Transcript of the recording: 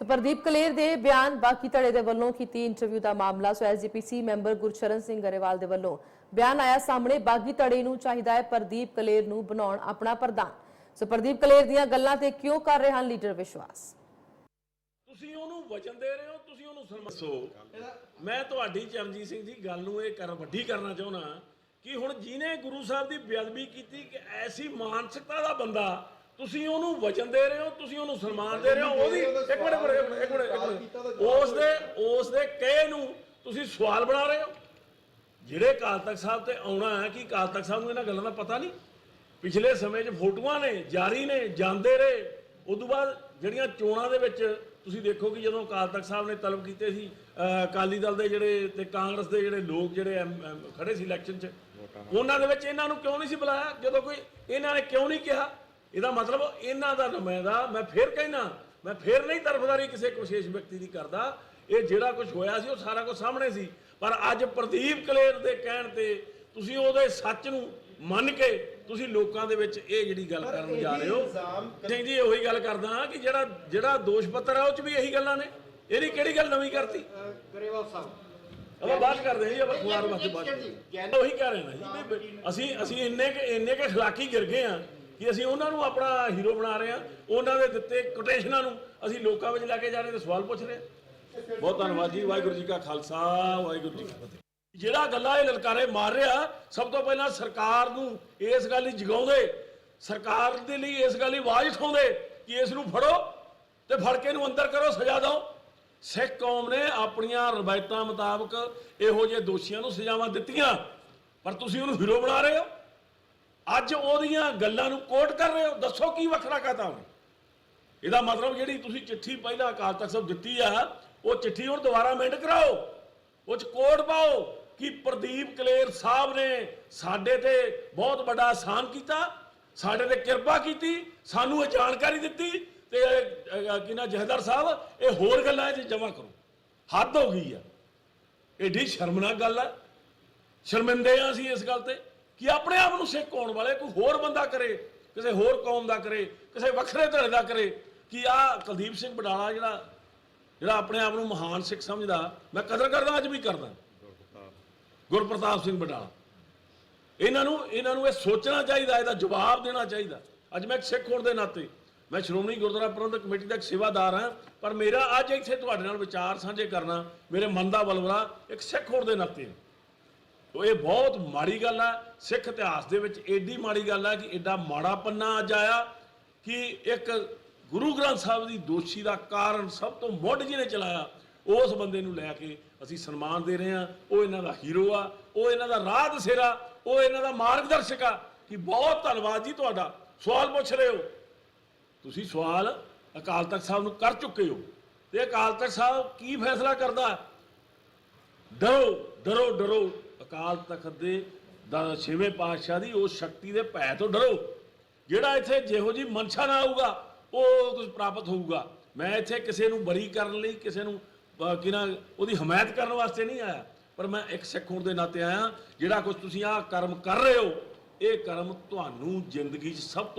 ਸੋ ਪ੍ਰਦੀਪ ਕਲੇਰ ਦੇ ਬਿਆਨ ਬਾਕੀ ਧੜੇ ਦੇ ਵੱਲੋਂ ਕੀਤੀ ਇੰਟਰਵਿਊ ਦਾ ਮਾਮਲਾ so SGPC member Gurcharan Singh Grewal ਦੇ ਵੱਲੋਂ। ਬਿਆਨ ਆਇਆ ਸਾਹਮਣੇ, ਬਾਗੀ ਧੜੇ ਨੂੰ ਚਾਹੀਦਾ ਹੈ ਪ੍ਰਦੀਪ ਕਲੇਰ ਨੂੰ ਬਣਾਉਣ ਆਪਣਾ ਪ੍ਰਧਾਨ। ਸੋ ਪ੍ਰਦੀਪ ਕਲੇਰ ਦੀਆਂ ਗੱਲਾਂ ਤੇ ਕਿਉਂ ਕਰ ਰਹੇ ਹਨ ਲੀਡਰ ਵਿਸ਼ਵਾਸ? ਤੁਸੀਂ ਉਹਨੂੰ ਵਚਨ ਦੇ ਰਹੇ ਹੋ, ਤੁਸੀਂ ਉਹਨੂੰ ਸਨਮਾਨ ਮੈਂ ਤੁਹਾਡੀ ਚਰਨਜੀਤ ਸਿੰਘ ਜੀ ਗੱਲ ਨੂੰ ਇਹ ਕਰ ਵੱਡੀ ਕਰਨਾ ਚਾਹੁੰਦਾ ਕਿ ਹੁਣ ਜਿਹਨੇ ਗੁਰੂ ਸਾਹਿਬ ਦੀ ਬੇਅਦਬੀ ਕੀਤੀ ਕਿ ਐਸੀ ਮਾਨਸਿਕਤਾ ਦਾ ਬੰਦਾ ਤੁਸੀਂ ਉਹਨੂੰ ਵਚਨ ਦੇ ਰਹੇ ਹੋ ਤੁਸੀਂ ਉਹਨੂੰ ਸਨਮਾਨ ਦੇ ਰਹੇ ਹੋ ਉਹਦੀ ਇੱਕ ਮਿੰਟ ਇੱਕ ਮਿੰਟ, ਇੱਕ ਮਿੰਟ, ਉਸ ਦੇ ਉਸ ਦੇ ਕਹੇ ਨੂੰ ਤੁਸੀਂ ਸਵਾਲ ਬਣਾ ਰਹੇ ਹੋ। ਜਿਹੜੇ ਅਕਾਲ ਤਖਤ ਸਾਹਿਬ ਤੇ ਆਉਣਾ ਹੈ ਕਿ ਅਕਾਲ ਤਖਤ ਸਾਹਿਬ ਨੂੰ ਇਹਨਾਂ ਗੱਲਾਂ ਦਾ ਪਤਾ ਨਹੀਂ? ਪਿਛਲੇ ਸਮੇਂ 'ਚ ਫੋਟੋਆਂ ਨੇ ਜਾਰੀ ਨੇ ਜਾਂਦੇ ਰਹੇ। ਉਦੋਂ ਬਾਅਦ ਜਿਹੜੀਆਂ ਚੋਣਾਂ ਦੇ ਵਿੱਚ ਤੁਸੀਂ ਦੇਖੋ ਕਿ ਜਦੋਂ ਅਕਾਲ ਤਖਤ ਸਾਹਿਬ ਨੇ ਤਲਬ ਕੀਤੇ ਸੀ ਅਕਾਲੀ ਦਲ ਦੇ ਜਿਹੜੇ ਤੇ ਕਾਂਗਰਸ ਦੇ ਜਿਹੜੇ ਲੋਕ ਜਿਹੜੇ ਖੜੇ ਸੀ ਇਲੈਕਸ਼ਨ 'ਚ ਉਹਨਾਂ ਦੇ ਵਿੱਚ ਇਹਨਾਂ ਨੂੰ ਕਿਉਂ ਨਹੀਂ ਸੀ ਬੁਲਾਇਆ? ਜਦੋਂ ਕੋਈ ਇਹਨਾਂ ਨੇ ਕਿਉਂ ਨਹੀਂ ਕਿਹਾ? ਇਹਦਾ ਮਤਲਬ ਇਹਨਾਂ ਦਾ ਨੁਮਾਇੰਦਾ ਮੈਂ ਫੇਰ ਕਹਿਣਾ ਮੈਂ ਫੇਰ ਨਹੀਂ ਤਰਫਦਾਰੀ ਕਿਸੇ ਵਿਸ਼ੇਸ਼ ਵਿਅਕਤੀ ਦੀ ਕਰਦਾ। ਇਹ ਜਿਹੜਾ ਕੁਝ ਹੋਇਆ ਸੀ ਉਹ ਸਾਰਾ ਕੁਝ ਸਾਹਮਣੇ ਸੀ। ਪਰ ਅੱਜ ਪ੍ਰਦੀਪ ਕਲੇਰ ਦੇ ਕਹਿਣ ਤੇ ਤੁਸੀਂ ਉਹਦੇ ਸੱਚ ਨੂੰ ਮੰਨ ਕੇ ਤੁਸੀਂ ਲੋਕਾਂ ਦੇ ਵਿੱਚ ਇਹ ਜਿਹੜੀ ਗੱਲ ਕਰਨ ਜਾ ਰਹੇ ਹੋ। ਸਿੰਘ ਜੀ ਉਹੀ ਗੱਲ ਕਰਦਾ ਕਿ ਜਿਹੜਾ ਜਿਹੜਾ ਦੋਸ਼ ਪੱਤਰ ਹੈ ਉਹ ਚ ਵੀ ਇਹੀ ਗੱਲਾਂ ਨੇ। ਇਹਦੀ ਕਿਹੜੀ ਗੱਲ ਨਵੀਂ ਕਰਤੀ? ਗਰੇਵਾਲ ਸਾਹਿਬ। ਆਪਾਂ ਬਾਤ ਕਰਦੇ ਹਾਂ ਜੀ ਆਪਾਂ ਖੁਆਰ ਵਾਸਤੇ ਬਾਤ। ਉਹੀ ਕਹਿ ਰਹੇ ਨਾ ਜੀ ਅਸੀਂ ਅਸੀਂ ਇੰਨੇ ਕਿ ਇੰਨੇ ਕਿ ਖਲਾਕੀ ਗਿਰ ਗਏ ਆ ਕਿ ਅਸੀਂ ਉਹਨਾਂ ਨੂੰ ਆਪਣਾ ਹੀਰੋ ਬਣਾ ਰਹੇ ਆ ਉਹਨਾਂ ਦੇ ਦਿੱਤੇ ਕੋਟੇਸ਼ਨਾਂ ਨੂੰ। ਅਸੀਂ ਲੋਕਾਂ ਵਿੱਚ ਲੈ ਕੇ ਜਾ ਰਹੇ ਤੇ ਸਵਾਲ ਪੁੱਛ ਰਹੇ ਹਾਂ। ਬਹੁਤ ਧੰਨਵਾਦ ਜੀ ਵਾਹਿਗੁਰੂ ਜੀ ਕਾ ਖਾਲਸਾ ਵਾਹਿਗੁਰੂ ਜੀ ਕੀ ਫਤਿਹ। ਜਿਹੜਾ ਗੱਲਾਂ ਇਹ ਲਲਕਾਰੇ ਮਾਰ ਰਿਹਾ ਸਭ ਤੋਂ ਪਹਿਲਾਂ ਸਰਕਾਰ ਨੂੰ ਇਸ ਗੱਲ ਲਈ ਜਗਾਉਂਦੇ ਸਰਕਾਰ ਦੇ ਲਈ ਇਸ ਗੱਲ ਲਈ ਆਵਾਜ਼ ਉਠਾਉਂਦੇ ਕਿ ਇਸ ਨੂੰ ਫੜੋ ਤੇ ਫੜ ਕੇ ਇਹਨੂੰ ਅੰਦਰ ਕਰੋ ਸਜ਼ਾ ਦਿਓ। ਸਿੱਖ ਕੌਮ ਨੇ ਆਪਣੀਆਂ ਰਵਾਇਤਾਂ ਮੁਤਾਬਕ ਇਹੋ ਜਿਹੇ ਦੋਸ਼ੀਆਂ ਨੂੰ ਸਜ਼ਾਵਾਂ ਦਿੱਤੀਆਂ ਪਰ ਤੁਸੀਂ ਉਹਨੂੰ ਹੀਰੋ ਬਣਾ ਰਹੇ ਹੋ। ਅੱਜ ਉਹਦੀਆਂ ਗੱਲਾਂ ਨੂੰ ਕੋਟ ਕਰ ਰਹੇ ਹੋ ਦੱਸੋ ਕੀ ਵੱਖਰਾ ਕਹਤਾ ਉਹਨੇ? ਇਹਦਾ ਮਤਲਬ ਜਿਹੜੀ ਤੁਸੀਂ ਚਿੱਠੀ ਪਹਿਲਾਂ ਅਕਾਲ ਤਖਤ ਸਾਹਿਬ ਦਿੱਤੀ ਆ ਉਹ ਚਿੱਠੀ ਹੁਣ ਦੁਬਾਰਾ ਅਮੈਂਡ ਕਰਾਓ ਉਹ ਚ ਕੋਟ ਪਾਓ ਕਿ ਪ੍ਰਦੀਪ ਕਲੇਰ ਸਾਹਿਬ ਨੇ ਸਾਡੇ ਤੇ ਬਹੁਤ ਵੱਡਾ ਆਸਾਨ ਕੀਤਾ ਸਾਡੇ ਤੇ ਕਿਰਪਾ ਕੀਤੀ ਸਾਨੂੰ ਇਹ ਜਾਣਕਾਰੀ ਦਿੱਤੀ ਤੇ ਅਹ, ਜਹਦਰ ਸਾਹਿਬ ਇਹ ਹੋਰ ਗੱਲਾਂ ਇਹ ਜਮ੍ਹਾਂ ਕਰੋ। ਹੱਦ ਹੋ ਗਈ ਆ। ਏਡੀ ਸ਼ਰਮਨਾਕ ਗੱਲ ਆ। ਸ਼ਰਮਿੰਦੇ ਆ ਅਸੀਂ ਇਸ ਗੱਲ ਤੇ। ਕਿ ਆਪਣੇ ਆਪ ਨੂੰ ਸਿੱਖ ਹੋਣ ਵਾਲੇ, ਕੋਈ ਹੋਰ ਬੰਦਾ ਕਰੇ, ਕਿਸੇ ਹੋਰ ਕੌਮ ਦਾ ਕਰੇ, ਕਿਸੇ ਵੱਖਰੇ ਧੜੇ ਦਾ ਕਰੇ, ਕਿ ਆ ਕੁਲਦੀਪ ਸਿੰਘ ਬਡਾਲਾ ਜਿਹੜਾ ਜਿਹੜਾ ਆਪਣੇ ਆਪ ਨੂੰ ਮਹਾਨ ਸਿੱਖ ਸਮਝਦਾ, ਮੈਂ ਕਦਰ ਕਰਦਾ, ਅੱਜ ਵੀ ਕਰਦਾ। ਗੁਰਪ੍ਰਤਾਪ ਸਿੰਘ ਬਡਾਲਾ। ਇਹਨਾਂ ਨੂੰ ਇਹਨਾਂ ਨੂੰ ਇਹ ਸੋਚਣਾ ਚਾਹੀਦਾ, ਇਹਦਾ ਜਵਾਬ ਦੇਣਾ ਚਾਹੀਦਾ। ਅੱਜ ਮੈਂ ਇੱਕ ਸਿੱਖ ਹੋਣ ਦੇ ਨਾਤੇ, ਮੈਂ ਸ਼੍ਰੋਮਣੀ ਗੁਰਦੁਆਰਾ ਪ੍ਰਬੰਧਕ ਕਮੇਟੀ ਦਾ ਇੱਕ ਸੇਵਾਦਾਰ ਹਾਂ, ਪਰ ਮੇਰਾ ਅੱਜ ਇੱਥੇ ਤੁਹਾਡੇ ਨਾਲ ਵਿਚਾਰ ਸਾਂਝੇ ਕਰਨਾ, ਮੇਰੇ ਮਨ ਦਾ ਬਲਵਰਾ ਇੱਕ ਸਿੱਖ ਹੋਣ ਦੇ ਨਾਤੇ ਤੋ ਇਹ ਬਹੁਤ ਮਾੜੀ ਗੱਲ ਆ। ਸਿੱਖ ਇਤਿਹਾਸ ਦੇ ਵਿੱਚ ਏਡੀ ਮਾੜੀ ਗੱਲ ਆ ਕਿ ਐਡਾ ਮਾੜਾ ਪੰਨਾ ਅੱਜ ਆਇਆ ਕਿ ਇੱਕ ਗੁਰੂ ਗ੍ਰੰਥ ਸਾਹਿਬ ਦੀ ਦੋਸ਼ੀ ਦਾ ਕਾਰਨ ਸਭ ਤੋਂ ਮੁੱਢ ਜਿਹਨੇ ਚਲਾਇਆ, ਉਸ ਬੰਦੇ ਨੂੰ ਲੈ ਕੇ ਅਸੀਂ ਸਨਮਾਨ ਦੇ ਰਹੇ ਹਾਂ। ਉਹ ਇਹਨਾਂ ਦਾ ਹੀਰੋ ਆ, ਉਹ ਇਹਨਾਂ ਦਾ ਰਾਹ ਦਸੇਰਾ, ਉਹ ਇਹਨਾਂ ਦਾ ਮਾਰਗਦਰਸ਼ਕ ਆ ਕਿ ਬਹੁਤ ਧੰਨਵਾਦ ਜੀ ਤੁਹਾਡਾ। ਸਵਾਲ ਪੁੱਛ ਰਹੇ ਹੋ? ਤੁਸੀਂ ਸਵਾਲ ਅਕਾਲ ਤਖਤ ਸਾਹਿਬ ਨੂੰ ਕਰ ਚੁੱਕੇ ਹੋ। ਤੇ ਅਕਾਲ ਤਖਤ ਸਾਹਿਬ ਕੀ ਫੈਸਲਾ ਕਰਦਾ? ਡਰੋ ਡਰੋ ਡਰੋ। ਅਕਾਲ ਤਖਤ ਦੇ ਦਾ ਛੇਵੇਂ ਪਾਤਸ਼ਾਹ ਦੀ ਉਸ ਸ਼ਕਤੀ ਦੇ ਭੈ ਤੋਂ ਡਰੋ। ਜਿਹੜਾ ਇੱਥੇ ਜਿਹੋ ਜੀ ਮਨਸ਼ਾ ਨਾ ਆਊਗਾ ਉਹ ਕੁਝ ਪ੍ਰਾਪਤ ਹੋਊਗਾ। ਮੈਂ ਇੱਥੇ ਕਿਸੇ ਨੂੰ ਬਰੀ ਕਰਨ ਲਈ ਕਿਸੇ ਨੂੰ ਅਹ, ਉਹਦੀ ਹਮਾਇਤ ਕਰਨ ਵਾਸਤੇ ਨਹੀਂ ਆਇਆ। ਪਰ ਮੈਂ ਇੱਕ ਸਿੱਖ ਹੋਣ ਦੇ ਨਾਤੇ ਆਇਆ ਜਿਹੜਾ ਕੁਝ ਤੁਸੀਂ ਆਹ ਕਰਮ ਕਰ ਰਹੇ ਹੋ ਇਹ ਕਰਮ ਤੁਹਾਨੂੰ ਜ਼ਿੰਦਗੀ 'ਚ ਸਭ ਤੋਂ